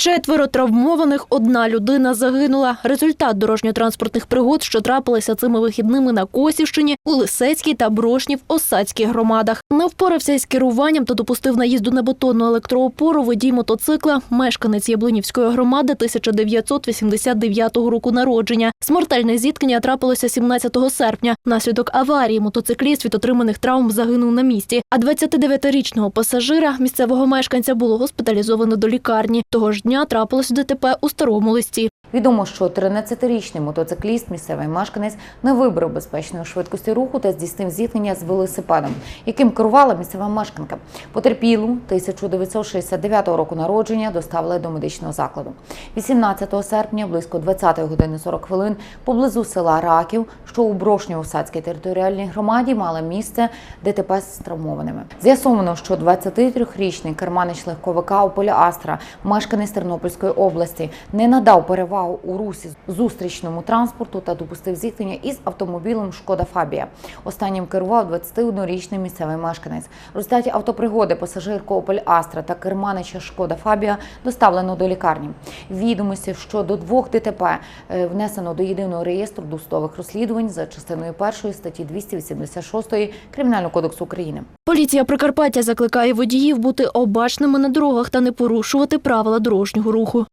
Четверо травмованих, одна людина загинула. Результат дорожньо-транспортних пригод, що трапилися цими вихідними на Косівщині, у Лисецькій та Брошнів Осадській громадах. Не впорався із керуванням та допустив наїзду на бетонну електроопору водій мотоцикла, мешканець Яблунівської громади 1989 року народження. Смертельне зіткнення трапилося 17 серпня. Внаслідок аварії мотоцикліст від отриманих травм загинув на місці. А 29-річного пасажира місцевого мешканця було госпіталізовано до лікарні. Того ж дня трапилось ДТП у старому листі. Відомо, що 13-річний мотоцикліст, місцевий мешканець, не вибрав безпечної швидкості руху та здійснив зіткнення з велосипедом, яким керувала місцева мешканка. Потерпілу 1969 року народження доставили до медичного закладу. 18 серпня, близько 20 години 40 хвилин, поблизу села Раків, що у Брошньо-Осадській територіальній громаді, мало місце ДТП з травмованими. З'ясовано, що 23-річний керманич легковика Ополя Астра, мешканець Тернопільської області, не надав перевагу у русі зустрічному транспорту та допустив зіткнення із автомобілем Шкода Фабія. Останнім керував 21-річний місцевий мешканець. В результаті автопригоди пасажирку Опель Астра та керманича Шкода Фабія доставлено до лікарні. Відомості щодо двох ДТП е, внесено до єдиного реєстру досудових розслідувань за частиною першої статті 286 Кримінального кодексу України. Поліція Прикарпаття закликає водіїв бути обачними на дорогах та не порушувати правила дорожнього руху.